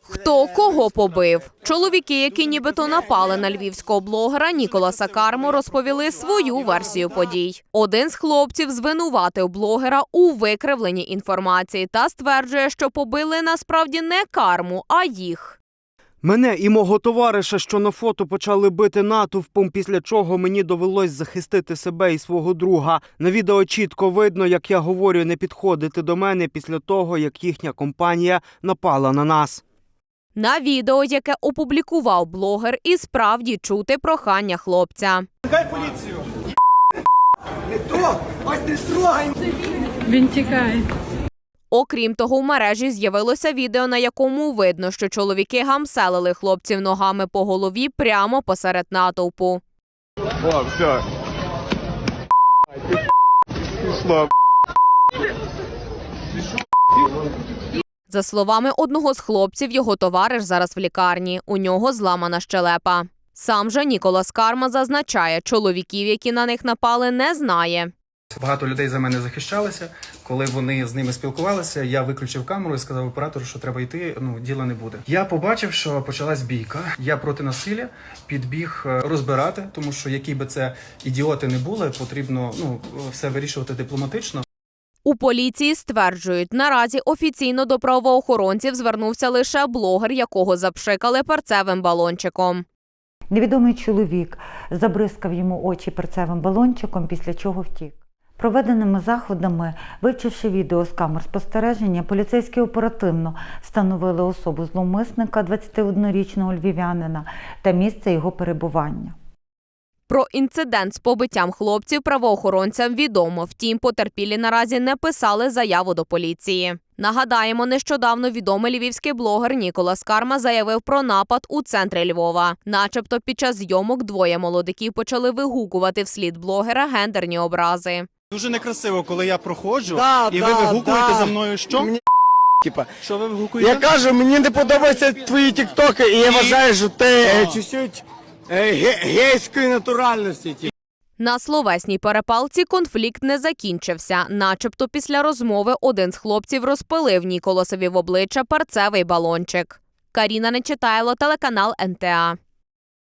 Хто кого побив? Чоловіки, які нібито напали на львівського блогера Ніколаса Карму, розповіли свою версію подій. Один з хлопців звинуватив блогера у викривленні інформації та стверджує, що побили насправді не карму, а їх. Мене і мого товариша, що на фото почали бити натовпом, після чого мені довелось захистити себе і свого друга. На відео чітко видно, як я говорю не підходити до мене після того, як їхня компанія напала на нас. На відео, яке опублікував блогер, і справді чути прохання хлопця. Він тікає. Окрім того, в мережі з'явилося відео, на якому видно, що чоловіки гамселили хлопців ногами по голові прямо посеред натовпу. О, все. Пішло. За словами одного з хлопців, його товариш зараз в лікарні. У нього зламана щелепа. Сам же Ніколас Карма зазначає, чоловіків, які на них напали, не знає. Багато людей за мене захищалися. Коли вони з ними спілкувалися, я виключив камеру і сказав оператору, що треба йти. Ну діла не буде. Я побачив, що почалась бійка. Я проти насилля підбіг е, розбирати, тому що які би це ідіоти не були, потрібно ну все вирішувати дипломатично. У поліції стверджують, наразі офіційно до правоохоронців звернувся лише блогер, якого запшикали перцевим балончиком. Невідомий чоловік забризкав йому очі перцевим балончиком, після чого втік. Проведеними заходами, вивчивши відео з камер спостереження, поліцейські оперативно встановили особу зловмисника 21-річного львів'янина та місце його перебування. Про інцидент з побиттям хлопців правоохоронцям відомо. Втім, потерпілі наразі не писали заяву до поліції. Нагадаємо, нещодавно відомий львівський блогер Ніколас Карма заявив про напад у центрі Львова. Начебто, під час зйомок двоє молодиків почали вигукувати вслід блогера гендерні образи. Дуже некрасиво, коли я проходжу, Да, і да, ви вигукуєте да. за мною що? Мені типа. Що ви вигукуєте? Я кажу, мені не подобаються твої тіктоки, і я вважаю, що ти чуть-чуть гейської натуральності. Ті. На словесній перепалці конфлікт не закінчився. Начебто, після розмови один з хлопців розпилив Ніколосові в обличчя парцевий балончик. Каріна Нечитайло, телеканал НТА.